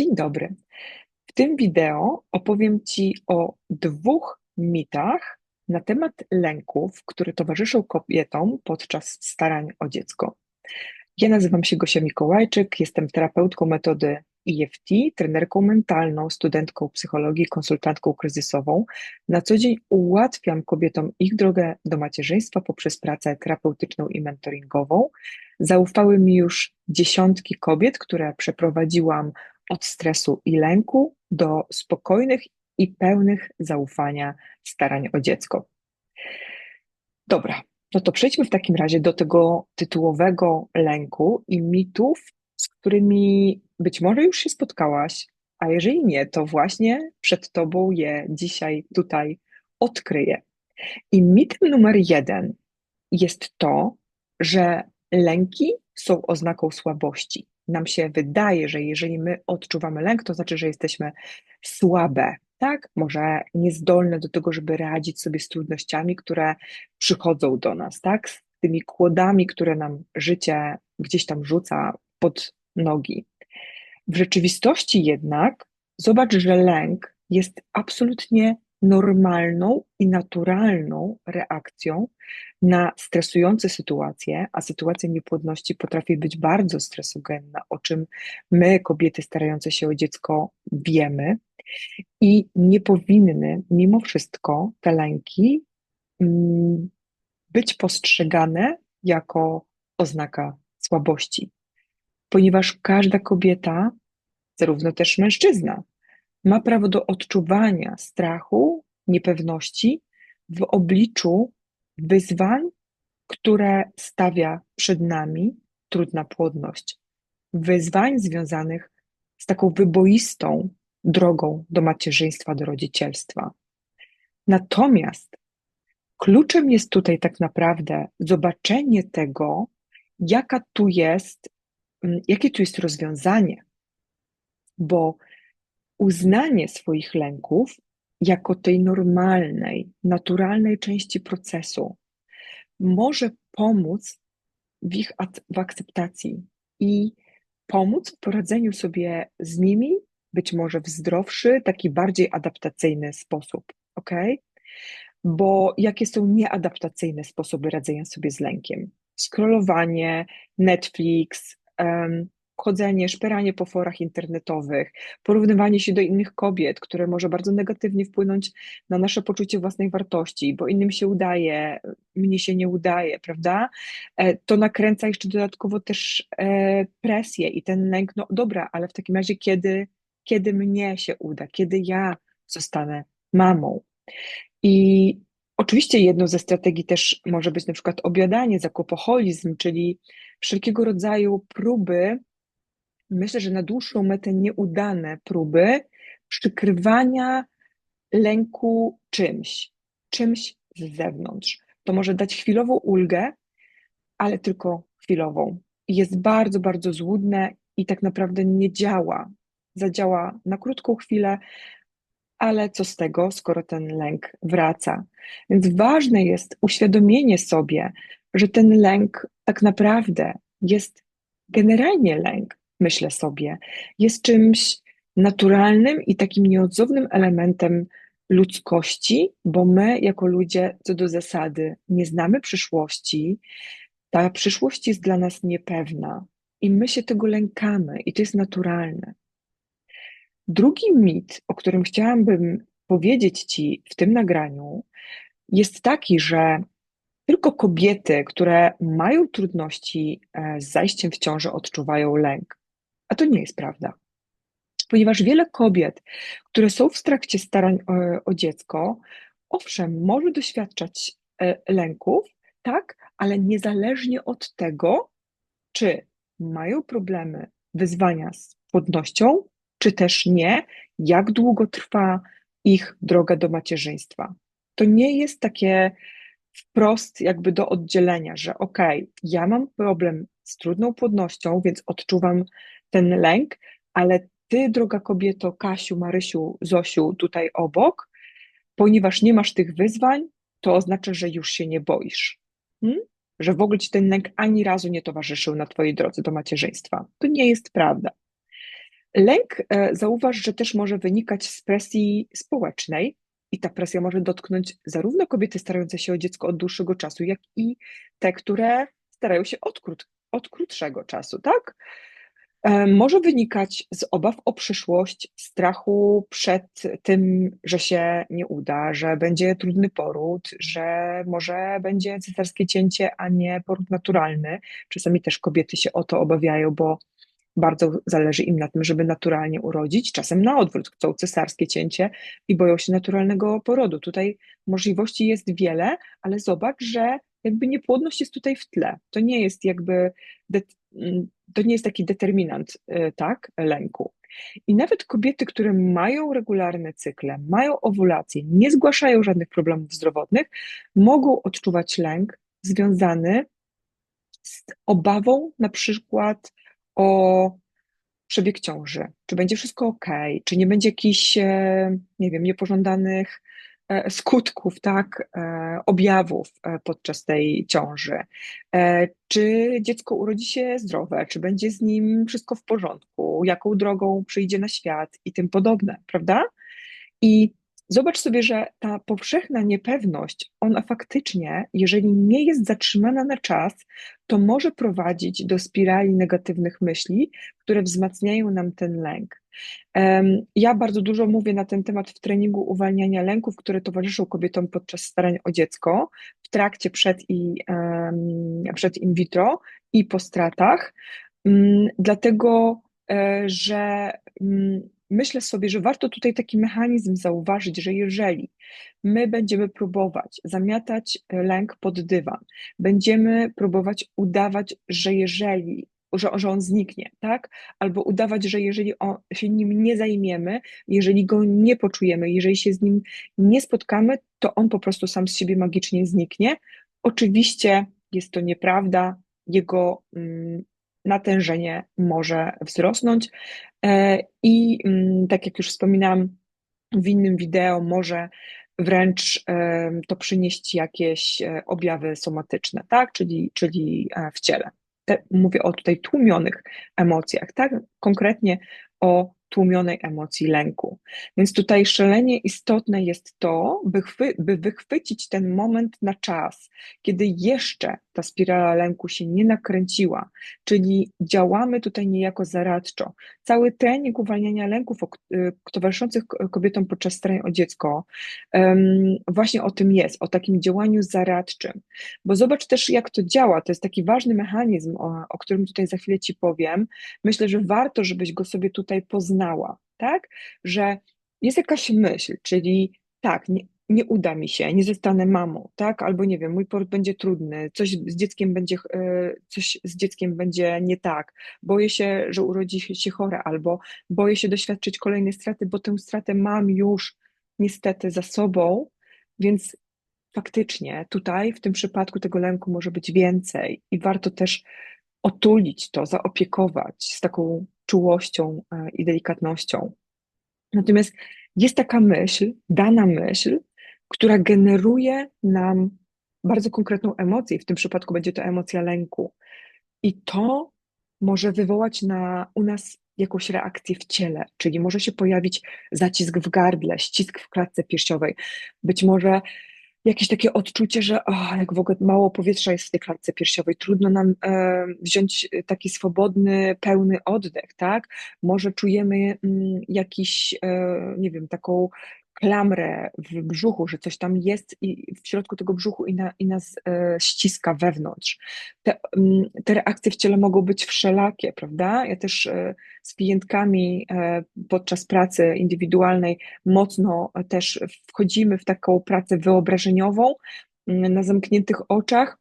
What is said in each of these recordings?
Dzień dobry. W tym wideo opowiem Ci o dwóch mitach na temat lęków, które towarzyszą kobietom podczas starań o dziecko. Ja nazywam się Gosia Mikołajczyk, jestem terapeutką metody EFT, trenerką mentalną, studentką psychologii, konsultantką kryzysową. Na co dzień ułatwiam kobietom ich drogę do macierzyństwa poprzez pracę terapeutyczną i mentoringową. Zaufały mi już dziesiątki kobiet, które przeprowadziłam od stresu i lęku do spokojnych i pełnych zaufania starań o dziecko. Dobra, no to przejdźmy w takim razie do tego tytułowego lęku i mitów, z którymi być może już się spotkałaś, a jeżeli nie, to właśnie przed Tobą je dzisiaj tutaj odkryję. I mitem numer jeden jest to, że lęki są oznaką słabości nam się wydaje, że jeżeli my odczuwamy lęk, to znaczy, że jesteśmy słabe, tak? Może niezdolne do tego, żeby radzić sobie z trudnościami, które przychodzą do nas, tak? Z tymi kłodami, które nam życie gdzieś tam rzuca pod nogi. W rzeczywistości jednak zobacz, że lęk jest absolutnie normalną i naturalną reakcją na stresujące sytuacje, a sytuacja niepłodności potrafi być bardzo stresogenna, o czym my, kobiety starające się o dziecko, wiemy. I nie powinny mimo wszystko te lęki mm, być postrzegane jako oznaka słabości, ponieważ każda kobieta, zarówno też mężczyzna, ma prawo do odczuwania strachu, niepewności w obliczu wyzwań, które stawia przed nami trudna płodność. Wyzwań związanych z taką wyboistą drogą do macierzyństwa, do rodzicielstwa. Natomiast kluczem jest tutaj tak naprawdę zobaczenie tego, jaka tu jest, mm, jakie tu jest rozwiązanie, bo uznanie swoich lęków jako tej normalnej, naturalnej części procesu może pomóc w ich w akceptacji i pomóc w poradzeniu sobie z nimi, być może w zdrowszy, taki bardziej adaptacyjny sposób, ok? Bo jakie są nieadaptacyjne sposoby radzenia sobie z lękiem? Scrollowanie, Netflix, um, chodzenie, szperanie po forach internetowych, porównywanie się do innych kobiet, które może bardzo negatywnie wpłynąć na nasze poczucie własnej wartości, bo innym się udaje, mnie się nie udaje, prawda? E, to nakręca jeszcze dodatkowo też e, presję i ten lęk, no dobra, ale w takim razie kiedy, kiedy mnie się uda, kiedy ja zostanę mamą? I Oczywiście jedną ze strategii też może być na przykład obiadanie, zakopoholizm, czyli wszelkiego rodzaju próby myślę, że na dłuższą metę nieudane próby przykrywania lęku czymś, czymś z zewnątrz. To może dać chwilową ulgę, ale tylko chwilową. Jest bardzo, bardzo złudne i tak naprawdę nie działa. Zadziała na krótką chwilę, ale co z tego, skoro ten lęk wraca? Więc ważne jest uświadomienie sobie, że ten lęk tak naprawdę jest generalnie lęk, myślę sobie, jest czymś naturalnym i takim nieodzownym elementem ludzkości, bo my jako ludzie co do zasady nie znamy przyszłości, ta przyszłość jest dla nas niepewna i my się tego lękamy i to jest naturalne. Drugi mit, o którym chciałabym powiedzieć Ci w tym nagraniu, jest taki, że tylko kobiety, które mają trudności e, z zajściem w ciążę, odczuwają lęk. A to nie jest prawda. Ponieważ wiele kobiet, które są w trakcie starań o, o dziecko, owszem, może doświadczać e, lęków, tak, ale niezależnie od tego, czy mają problemy, wyzwania z płodnością, czy też nie, jak długo trwa ich droga do macierzyństwa. To nie jest takie wprost jakby do oddzielenia, że okej, okay, ja mam problem z trudną płodnością, więc odczuwam ten lęk, ale ty, droga kobieto, Kasiu, Marysiu, Zosiu, tutaj obok, ponieważ nie masz tych wyzwań, to oznacza, że już się nie boisz. Hmm? Że w ogóle ci ten lęk ani razu nie towarzyszył na twojej drodze do macierzyństwa. To nie jest prawda. Lęk, e, zauważ, że też może wynikać z presji społecznej i ta presja może dotknąć zarówno kobiety starające się o dziecko od dłuższego czasu, jak i te, które starają się od, krót, od krótszego czasu, tak? E, może wynikać z obaw o przyszłość, strachu przed tym, że się nie uda, że będzie trudny poród, że może będzie cesarskie cięcie, a nie poród naturalny. Czasami też kobiety się o to obawiają, bo bardzo zależy im na tym, żeby naturalnie urodzić. Czasem na odwrót, chcą cesarskie cięcie i boją się naturalnego porodu. Tutaj możliwości jest wiele, ale zobacz, że jakby niepłodność jest tutaj w tle. To nie jest jakby, to nie jest taki determinant, y, tak, lęku. I nawet kobiety, które mają regularne cykle, mają owulację, nie zgłaszają żadnych problemów zdrowotnych, mogą odczuwać lęk związany z obawą na przykład o przebieg ciąży, czy będzie wszystko ok, czy nie będzie jakichś, e, nie wiem, niepożądanych e, skutków, tak, e, objawów podczas tej ciąży. Czy dziecko urodzi się zdrowe, czy będzie z nim wszystko w porządku, jaką drogą przyjdzie na świat i tym podobne, prawda? I Zobacz sobie, że ta powszechna niepewność, ona faktycznie, jeżeli nie jest zatrzymana na czas, to może prowadzić do spirali negatywnych myśli, które wzmacniają nam ten lęk. Ja bardzo dużo mówię na ten temat w treningu uwalniania lęków, które towarzyszą kobietom podczas starań o dziecko, w trakcie, przed i przed in vitro i po stratach, mm, dlatego e, że mm, myślę sobie, że warto tutaj taki mechanizm zauważyć, że jeżeli my będziemy próbować zamiatać lęk pod dywan, będziemy próbować udawać, że jeżeli że, że on zniknie, tak? Albo udawać, że jeżeli on, się nim nie zajmiemy, jeżeli go nie poczujemy, jeżeli się z nim nie spotkamy, to on po prostu sam z siebie magicznie zniknie. Oczywiście jest to nieprawda, jego mm, natężenie może wzrosnąć e, i mm, tak jak już wspominałam w innym wideo, może wręcz e, to przynieść jakieś e, objawy somatyczne, tak? czyli, czyli w ciele. Te, mówię o tutaj tłumionych emocjach, tak? Konkretnie o tłumionej emocji lęku. Więc tutaj szalenie istotne jest to, by, chwy, by wychwycić ten moment na czas, kiedy jeszcze ta spirala lęku się nie nakręciła, czyli działamy tutaj niejako zaradczo. Cały trening uwalniania lęków y, towarzyszących kobietom podczas starań o dziecko właśnie o tym jest, o takim działaniu zaradczym. Bo zobacz też, jak to działa. To jest taki ważny mechanizm, o, o którym tutaj za chwilę Ci powiem. Myślę, że warto, żebyś go sobie tutaj poznała, tak? Że jest jakaś myśl, czyli tak, nie, nie uda mi się, nie zostanę mamą, tak? Albo nie wiem, mój poród będzie trudny, coś z dzieckiem będzie, e, coś z dzieckiem będzie nie tak, boję się, że urodzi się chore, albo boję się doświadczyć kolejnej straty, bo tę stratę mam już niestety za sobą, więc faktycznie tutaj w tym przypadku tego lęku może być więcej i warto też otulić to, zaopiekować z taką czułością e, i delikatnością. Natomiast jest taka myśl, dana myśl, która generuje nam bardzo konkretną emocję. W tym przypadku będzie to emocja lęku. I to może wywołać na, u nas jakąś reakcję w ciele, czyli może się pojawić zacisk w gardle, ścisk w klatce piersiowej, być może jakieś takie odczucie, że oh, jak w ogóle mało powietrza jest w tej klatce piersiowej, trudno nam e, wziąć taki swobodny, pełny oddech, tak? Może czujemy mm, jakiś, e, nie wiem, taką klamrę w brzuchu, że coś tam jest i w środku tego brzuchu i, na, i nas e, ściska wewnątrz. Te, m, te, reakcje w ciele mogą być wszelakie, prawda? Ja też e, z klientkami e, podczas pracy indywidualnej mocno też wchodzimy w taką pracę wyobrażeniową na zamkniętych oczach,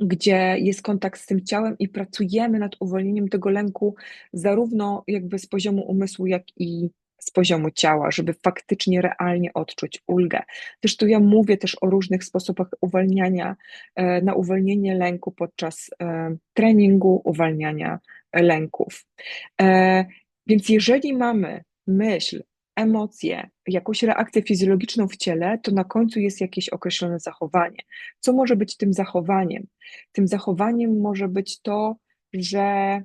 gdzie jest kontakt z tym ciałem i pracujemy nad uwolnieniem tego lęku zarówno jakby z poziomu umysłu, jak i z poziomu ciała, żeby faktycznie realnie odczuć ulgę. Też tu ja mówię też o różnych sposobach uwalniania, e, na uwolnienie lęku podczas e, treningu, uwalniania lęków. E, więc jeżeli mamy myśl, emocje, jakąś reakcję fizjologiczną w ciele, to na końcu jest jakieś określone zachowanie. Co może być tym zachowaniem? Tym zachowaniem może być to, że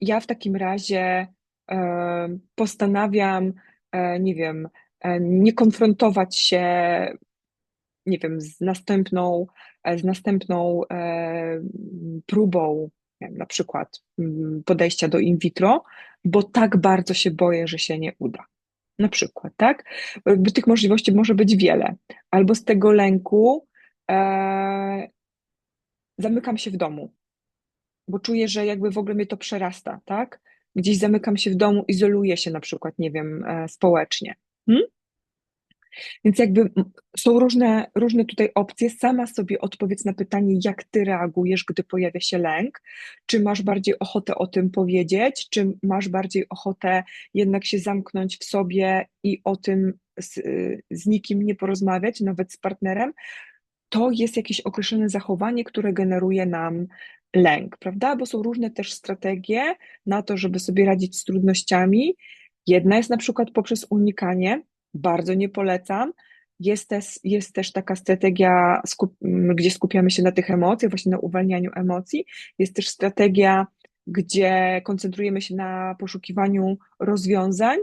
ja w takim razie postanawiam, e, nie wiem, e, nie konfrontować się, nie wiem, z następną, z następną próbą, na przykład podejścia do in vitro, bo tak bardzo się boję, że się nie uda. Na przykład, tak? By tych możliwości może być wiele. Albo z tego lęku e, zamykam się w domu, bo czuję, że jakby w ogóle mnie to przerasta, tak? Gdzieś zamykam się w domu, izoluję się na przykład, nie wiem, e, społecznie. Hmm? Więc jakby są różne, różne tutaj opcje. Sama sobie odpowiedz na pytanie, jak ty reagujesz, gdy pojawia się lęk. Czy masz bardziej ochotę o tym powiedzieć, czy masz bardziej ochotę jednak się zamknąć w sobie i o tym z, z nikim nie porozmawiać, nawet z partnerem. To jest jakieś określone zachowanie, które generuje nam lęk, prawda? Bo są różne też strategie na to, żeby sobie radzić z trudnościami. Jedna jest na przykład poprzez unikanie, bardzo nie polecam. Jest też, jest też taka strategia, skup, gdzie skupiamy się na tych emocjach, właśnie na uwalnianiu emocji. Jest też strategia, gdzie koncentrujemy się na poszukiwaniu rozwiązań.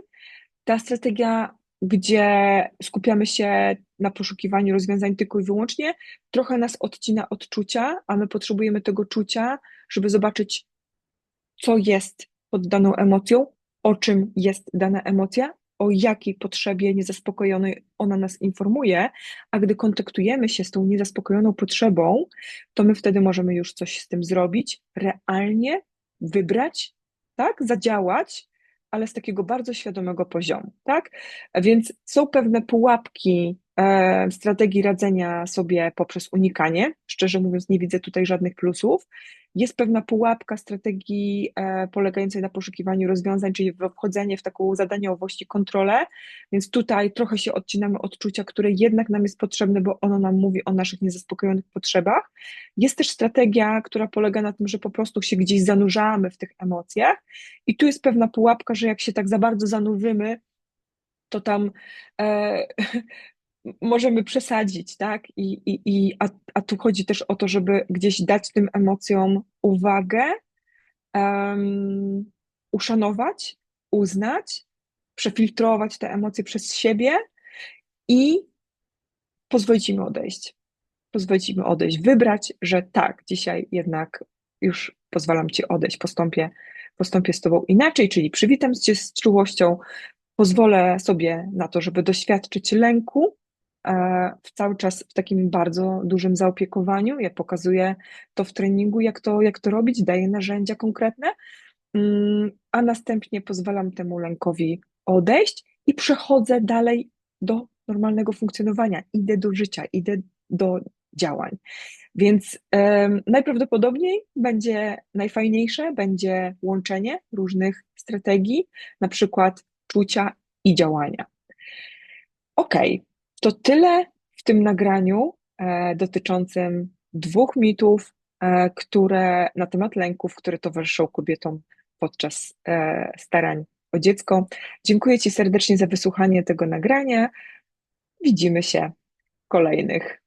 Ta strategia, gdzie skupiamy się na poszukiwaniu rozwiązań tylko i wyłącznie, trochę nas odcina od czucia, a my potrzebujemy tego czucia, żeby zobaczyć, co jest pod daną emocją, o czym jest dana emocja o jakiej potrzebie niezaspokojonej ona nas informuje, a gdy kontaktujemy się z tą niezaspokojoną potrzebą, to my wtedy możemy już coś z tym zrobić, realnie wybrać, tak, zadziałać, ale z takiego bardzo świadomego poziomu, tak? Więc są pewne pułapki strategii radzenia sobie poprzez unikanie. Szczerze mówiąc, nie widzę tutaj żadnych plusów. Jest pewna pułapka strategii e, polegającej na poszukiwaniu rozwiązań, czyli wchodzenie w taką zadaniowość i kontrolę, więc tutaj trochę się odcinamy odczucia, które jednak nam jest potrzebne, bo ono nam mówi o naszych niezaspokojonych potrzebach. Jest też strategia, która polega na tym, że po prostu się gdzieś zanurzamy w tych emocjach i tu jest pewna pułapka, że jak się tak za bardzo zanurzymy, to tam e, możemy przesadzić, tak? I, i, i, a, a tu chodzi też o to, żeby gdzieś dać tym emocjom uwagę, um, uszanować, uznać, przefiltrować te emocje przez siebie i pozwolić im odejść. Pozwolić im odejść, wybrać, że tak, dzisiaj jednak już pozwalam ci odejść, postąpię, postąpię z tobą inaczej, czyli przywitam cię z czułością, pozwolę sobie na to, żeby doświadczyć lęku, w cały czas w takim bardzo dużym zaopiekowaniu. Ja pokazuję to w treningu, jak to, jak to robić, daję narzędzia konkretne, mm, a następnie pozwalam temu lękowi odejść i przechodzę dalej do normalnego funkcjonowania. Idę do życia, idę do działań. Więc najprawdopodobniej będzie najfajniejsze, będzie łączenie różnych strategii, na przykład czucia i działania. OK, to tyle w tym nagraniu e, dotyczącym dwóch mitów, e, które na temat lęków, które towarzyszą kobietom podczas e, starań o dziecko. Dziękuję Ci serdecznie za wysłuchanie tego nagrania. Widzimy się w kolejnych